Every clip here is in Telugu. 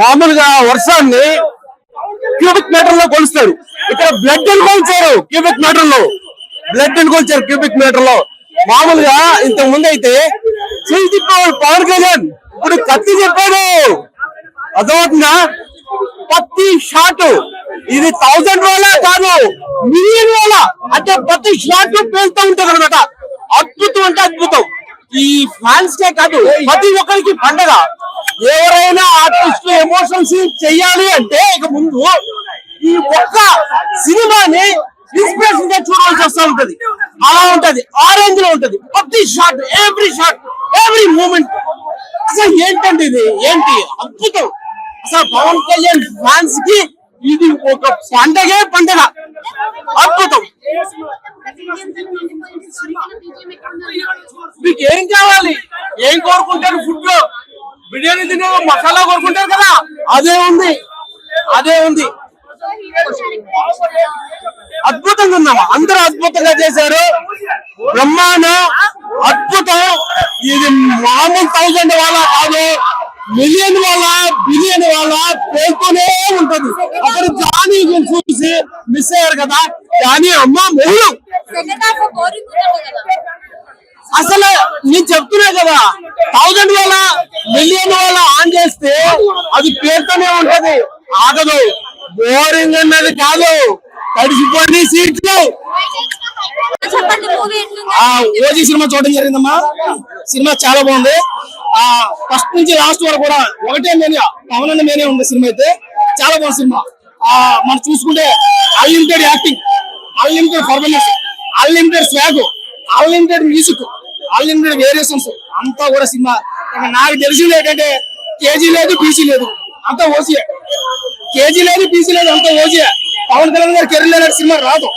మామూలుగా వర్షాన్ని క్యూబిక్ మీటర్లో కొలుస్తారు. ఇక్కడ బ్లడ్ అని కొలిచారు క్యూబిక్ మీటర్లో? బ్లడ్ అని కొలిచారు క్యూబిక్ మీటర్లో? మామూలుగా ఇంతకు ముందు అయితే చేయి తిప్పేవాడు పవన్ కళ్యాణ్. ఇప్పుడు కత్తి చెప్పాడు అర్థమవుతుందా? ప్రతి షాట్. ఇది థౌజండ్ వాళ్ళ కాదు మిలియన్ వాళ్ళ అంటే ప్రతి షాట్ పేలుతూ ఉంటుంది అనమాట అద్భుతం అంటే అద్భుతం. ఈ ఫ్యాన్స్ కే కాదు ప్రతి ఒక్కరికి పండగ. ఎవరైనా ఆర్టిస్ట్ ఎమోషన్ సీన్ చెయ్యాలి అంటే నువ్వు ఈ ఒక్క సినిమాని ఇన్స్పిరేషన్గా చూడవలసి వస్తూ ఉంటది. అలా ఉంటది. ఆరెంజ్లో ఉంటది. ప్రతి shot every shot every moment అసలు ఏంటండి ఇది? ఏంటి? అద్భుతం. అసలు పవన్ కళ్యాణ్ ఫ్యాన్స్కి ఇది ఒక పండగే పండగ. అద్భుతం. మీకు ఏం కావాలి? ఏం కోరుకుంటారు ఫుడ్లో? బిర్యానీ తినే మసాలా కోరుకుంటారు కదా? అదే ఉంది. అదే ఉంది. అద్భుతంగా ఉందమ్మా అందరూ అద్భుతంగా చేశారు. బ్రహ్మాండం అద్భుతం. ఇది మామూలు థౌజండ్ వాళ్ళ కాదు. మిలియన్ వాళ్ళ బిలియన్ వాళ్ళ పేర్కొనే ఉంటది. అక్కడ జానీ చూసి మిస్ అయ్యారు కదా. జానీ అమ్మ మొహులు కదా అసలు నేను చెప్తున్నా కదా థౌజండ్ వాళ్ళ మిలియన్ వాళ్ళ ఆన్ చేస్తే అది పేరుతోనే ఉంటది. ఆగదు. బోరింగ్ అన్నది కాదు. తడిసిపోయి సీట్లు. ఆ ఓజీ సినిమా చూడడం జరిగిందమ్మా. సినిమా చాలా బాగుంది. ఆ ఫస్ట్ నుంచి లాస్ట్ వరకు కూడా ఒకటే మేనియా పవన్ అన్న మేనే ఉంది సినిమా అయితే చాలా బాగుంది సినిమా. ఆ మనం చూసుకుంటే unlimited acting unlimited performance unlimited swag unlimited music unlimited variations అంతా కూడా సినిమా. నాకు తెలిసింది ఏంటంటే కేజీ లేదు పీసీ లేదు. అంతా ఓసీయే కేజీ లేదు పీసీ లేదు అంత ఓజీ. పవన్ కళ్యాణ్ గారు కెరీర్ లేని సినిమా రాదు.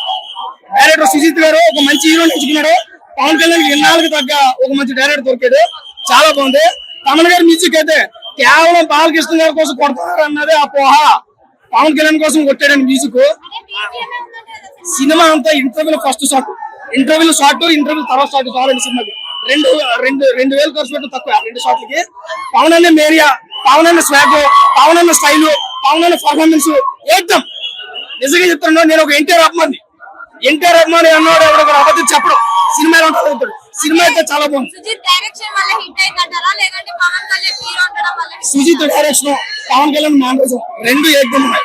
డైరెక్టర్ సుజిత్ గారు ఒక మంచి హీరో ఎంచుకున్నాడు పవన్ కళ్యాణ్ ఇన్నాళ్ళకి తగ్గ ఒక మంచి డైరెక్టర్ దొరికాడు. చాలా బాగుంది. తమన్ గారి మ్యూజిక్ అయితే కేవలం బాలకృష్ణ గారి కోసం కొడతారు అన్నదే ఆ పోహ. పవన్ కళ్యాణ్ కోసం కొట్టాడని మ్యూజిక్. సినిమా అంతా ఇంటర్వ్యూలో ఫస్ట్ షాట్ ఇంటర్వ్యూలో షార్ట్ ఇంటర్వ్యూ తర్వాత షార్ట్ చాలండి సినిమాకి రెండు రెండు రెండు వేలు ఖర్చు పెట్టడం తక్కువ రెండు షాట్లకి పవన్ అన్న మేరియా పవన్ అన్న స్వాగ్ పవన్ అన్న స్టైల్. పవన్ పర్ఫార్మెన్స్ ఏకదం. నిజంగా చెప్తున్నాను నేను ఒక ఎన్టీఆర్ అభిమాని. ఎన్టీఆర్ అభిమాని అన్నాడు ఒక అబద్ధం చెప్పడం. సినిమా చెప్తాడు. సినిమా అయితే చాలా బాగుంది. సుజిత్ డైరెక్షన్ పవన్ కళ్యాణ్ మ్యానరిజం రెండు ఏకదం ఉన్నాయి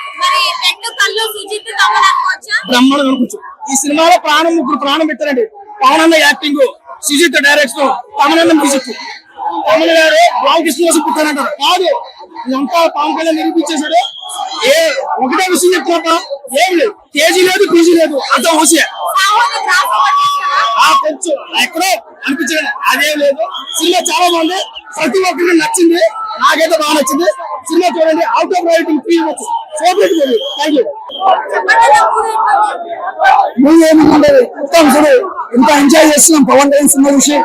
బ్రహ్మాండం అనుకోవచ్చు. ఈ సినిమాలో ప్రాణం ముగ్గురు ప్రాణం పెట్టారండి. పవన్ అన్న యాక్టింగ్ సుజిత్ డైరెక్షన్ పవన్ అన్న మ్యూజిక్ పవన్ గారు బాలకృష్ణ కోసం పుట్టారంటారు. కాదు ఇదంతా పవన్ కళ్యాణ్ నిరూపించేశాడు. ఏ ఒకటే విషయం చెప్తున్నా ఏం లేదు. కేజీ లేదు పీజీ లేదు. అంతా ఓసే కొంచెం ఎక్కడో అనిపించలేదు అదేం లేదు. సినిమా చాలా బాగుంది. ప్రతి ఒక్కరికి నచ్చింది. నాకైతే బాగా నచ్చింది. సినిమా చూడండి. అవుట్ ఆఫ్ రైటింగ్ ఫ్రీ వచ్చు favourite movie thank you movie ఎట్లుంది మొత్తం చూడు. ఇంత ఎంజాయ్ చేస్తున్నాం. పవన్ కళ్యాణ్ సినిమా చూసి.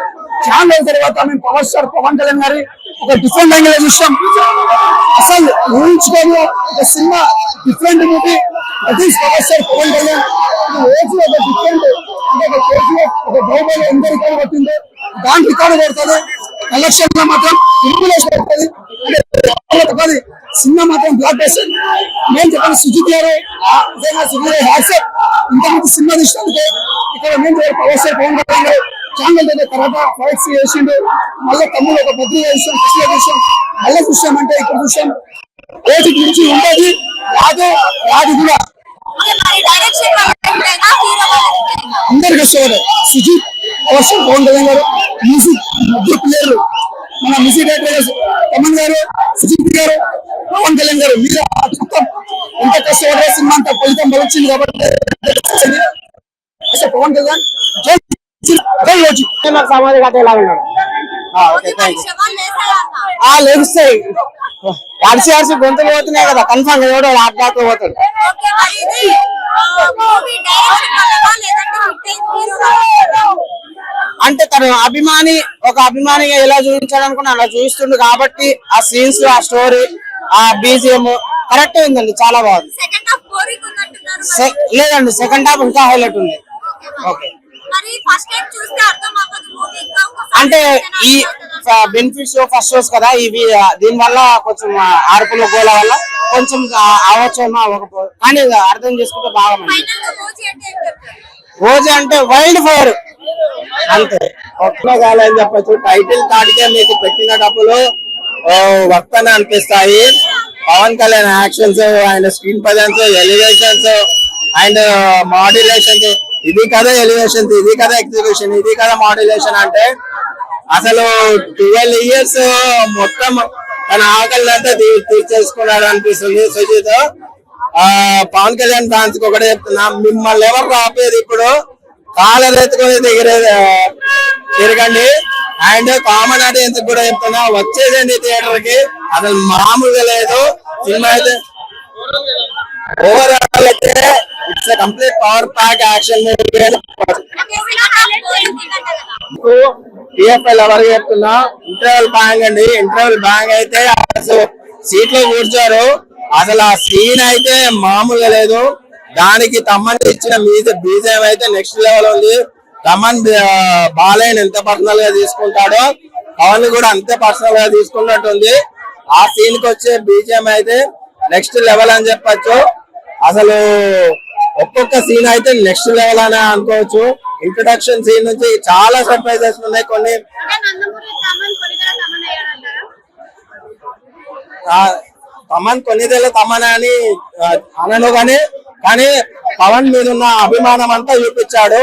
చాలా తర్వాత మేము పవర్ స్టార్ పవన్ కళ్యాణ్ గారి ఒక డిఫరెంట్ యాంగిల్ చూసాం అసలు ఊహించుకోము ఒక cinema different movie that is star Pawan Kalyan. Age ఒక డిఫరెంట్ అంటే ఒక కేజీఎఫ్ ఒక బాహుబలి ఎంత రికార్డు పట్టిందో దాని రికార్డు పడుతుంది కలెక్షన్లో మాత్రం ఇంపులేషన్ పడుతుంది అంటే సినిమా మాత్రం బ్లాక్ బస్టర్ నేను చెప్పాను సుజిత్ గారు సుజిత్ గారు హ్యాట్సప్ ఇంతమంది సినిమా తీసినందుకు ఇక్కడ నేను పవర్ స్టార్ పవన్ కళ్యాణ్ గారు ఛానల్ దగ్గర తర్వాత ఫైట్స్ చేసిండు మళ్ళీ తమ్ముడు ఒక భద్రగా చూసాం కృష్ణ చూసాం మళ్ళీ చూసామంటే ఇక్కడ చూసాం. ఓటి గురించి ఉండదు. రాదు రాదు కూడా. అందరికి వస్తుంది. Sujeeth power star Pawan Kalyan garu music ముగ్గురు ప్లేయర్లు మన మ్యూజిక్ డైరెక్టర్ తమన్ గారు సుజిత్ గారు పవన్ కళ్యాణ్ గారు మీరు ఎంత కష్టపడే సినిమా అంత ఫలితం వచ్చింది కాబట్టి. పవన్ కళ్యాణ్ సమాధి కట్ట ఎలా ఉన్నాడు ఓకే, మరి శవాలు లేసాయా అన్న? ఆ లెగుస్తాయి గొంతులు పోతున్నాయి కదా కన్ఫామ్ ఎవడో ఆట పోతాడు. అంటే తను అభిమాని ఒక అభిమానిగా ఎలా చూపించాలనుకున్నా అలా చూపిస్తుండు కాబట్టి ఆ సీన్స్ ఆ స్టోరీ ఆ బీజిఎం కరెక్ట్ ఉందండి చాలా బాగుంది. లేదండి సెకండ్ హాఫ్ ఇంకా హైలైట్ ఉంది. ఓకే, అంటే ఈ? బెనిఫిట్స్ ఫస్ట్ షోస్ కదా ఇవి దీని వల్ల కొంచెం ఆర్పుల గోల వల్ల కొంచెం అవ్వచ్చు అవ్వకపో కానీ అర్థం చేసుకుంటే బాగా రోజు అంటే ఏం చెప్తారు రోజు అంటే వైల్డ్ ఫైర్ అంతే. కాలని చెప్పచ్చు. టైటిల్ తాటికే మీకు పెట్టిన డబ్బులు వర్తన అనిపిస్తాయి. Pawan Kalyan actions and screen presence elevations and modulations ఇది కదా ఎలివేషన్ ఇది కదా ఎగ్జిబిషన్ ఇది కదా మాడ్యులేషన్ అంటే అసలు ట్వెల్వ్ ఇయర్స్ మొత్తం తన ఆకలి అంతా తీర్చేసుకున్నాడు అనిపిస్తుంది సుజిత్. ఆ పవన్ కళ్యాణ్ ఫ్యాన్స్కి ఒకటే చెప్తున్నా మిమ్మల్ని ఎవరు ఆపేది ఇప్పుడు? కాలర్ ఎత్తుకొని దిగరే తిరగండి. అండ్ కామన్ ఆడియన్స్ కూడా చెప్తున్నా వచ్చేదండి థియేటర్కి. అసలు మామూలుగా లేదు. సినిమా అయితే ఓవరాల్ అయితే it's complete power pack action TFL ఎవరు చెప్తున్నా? ఇంటర్వెల్ బ్యాంగ్ అండి. ఇంటర్వెల్ బ్యాంగ్ అయితే అసలు సీట్లో కూర్చోరు. అసలు ఆ సీన్ అయితే మామూలుగా లేదు. దానికి తమ్మని ఇచ్చిన మీద బీజం అయితే నెక్స్ట్ లెవెల్ ఉంది. తమన్ బాలయ్య ఎంత పర్సనల్గా తీసుకుంటాడో పవన్ కూడా అంతే పర్సనల్గా తీసుకున్నట్టుంది. ఆ సీన్కి వచ్చే బీజం అయితే నెక్స్ట్ లెవెల్ అని చెప్పొచ్చు. అసలు ఒక్కొక్క సీన్ అయితే నెక్స్ట్ లెవెల్ అని అనుకోవచ్చు. ఇంట్రొడక్షన్ సీన్ నుంచి చాలా సర్ప్రైజెస్ ఉన్నాయి. కొన్ని తమన్ కొన్నిదేళ్ళ తమన్ అని అనను కానీ కానీ పవన్ మీద ఉన్న అభిమానం అంతా చూపించాడు.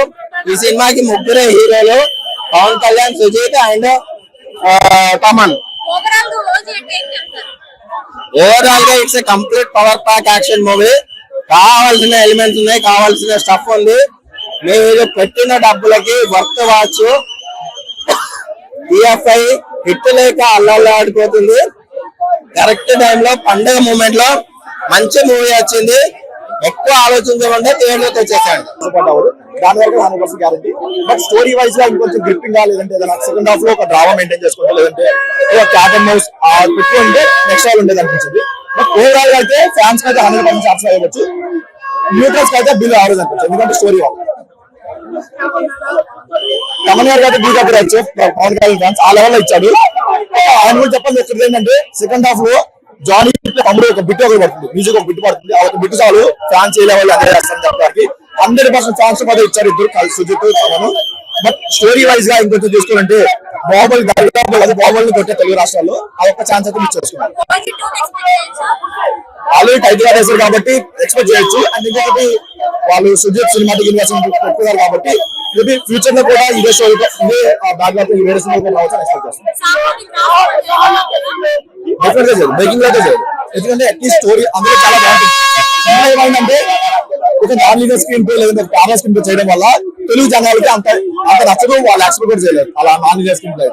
ఈ సినిమాకి ముగ్గురే హీరోలు పవన్ కళ్యాణ్ సుజీత్ అండ్ తమన్. ఓవరాల్గా it's complete power pack action movie కావాల్సిన ఎలిమెంట్స్ ఉన్నాయి కావాల్సిన స్టఫ్ ఉంది. మేము పెట్టిన డబ్బులకి వర్త్ వాచ్ ఈఎఫ్ఐ హిట్ లేక అల్లల్లాడిపోతుంది కరెక్ట్ టైంలో పండగ మూమెంట్లో మంచి మూవీ వచ్చింది. ఎక్కువ ఆలోచించకుండా థియేటర్కి వచ్చేసాడు. దాని వరకు hundred percent guarantee but story వైజ్గా ఇంకొంచెం గ్రిప్పింగ్గా లేదంటే ఏదైనా సెకండ్ హాఫ్లో ఒక డ్రామా మెయింటైన్ చేసుకుంటే లేదంటే ఒక క్యాట్ అండ్ మౌస్ పెట్టుకుంటే నెక్స్ట్ హాల్ ఉండేది అనిపించింది. ఓవరాల్గా అయితే ఫ్యాన్స్కి అయితే హండ్రెడ్ పర్సెంట్ సాటిస్ఫై అవ్వచ్చు న్యూట్రల్స్కి అయితే బిల్ ఆరు అనుకోవచ్చు ఎందుకంటే స్టోరీ వాళ్ళు గారు గారికి అయితే బిల్ కట్టచ్చు పవన్ కళ్యాణ్ ఫ్యాన్స్ ఆ లెవెల్లో ఇచ్చాడు. ఆయన కూడా చెప్పాలి ఒకటి ఏంటంటే సెకండ్ హాఫ్లో జానీ తమ్ముడు ఒక బిట్ ఒకటి పడుతుంది. మ్యూజిక్ ఒక బిట్ పడుతుంది. ఒక బిట్ చాలు. ఫ్యాన్స్ ఏ లెవెల్ అందరూ చేస్తారని చెప్పడానికి. హండ్రెడ్ పర్సెంట్ ఫ్యాన్స్ కూడా ఇచ్చారు ఇద్దరు సుజిత్ తమను. బట్ స్టోరీ వైజ్గా ఇంకొంచెం చూసుకోవాలంటే బాహుబలి దరిదాపు అది బాహుబలిని కొట్టే తెలుగు రాష్ట్రాల్లో ఆ ఒక్క ఛాన్స్ అయితే మిస్ చేసుకున్నారు ఆల్రెడీ టైటిల్ వేశారు కాబట్టి ఎక్స్పెక్ట్ చేయొచ్చు. అండ్ ఇంకొకటి వాళ్ళు సుజిత్ సినిమాటిక్ యూనివర్సిటీ పెట్టుకున్నారు కాబట్టి మేబీ ఫ్యూచర్లో కూడా ఇదే షో ఇదే బ్యాక్గ్రౌండ్ వేరే సినిమా కూడా రావచ్చు ఎక్స్పెక్ట్ చేస్తాం సామాజిక డెఫినెట్గా చేయదు బేకింగ్లో చేయదు ఎందుకంటే అట్లీస్ట్ స్టోరీ అందులో చాలా బాగుంటుంది. సినిమా ఏమైందంటే ఒక నాన్ లీనియర్ స్క్రీన్ ప్లే లేదంటే ఒక స్క్రీన్ ప్లే చేయడం వల్ల తెలుగు జనాలకి అంత అంత నచ్చదు వాళ్ళు ఎక్స్పెక్ట్ చేయలేరు. చేయలేదు అలా నాన్ లీనియర్ స్క్రీన్ ప్లే.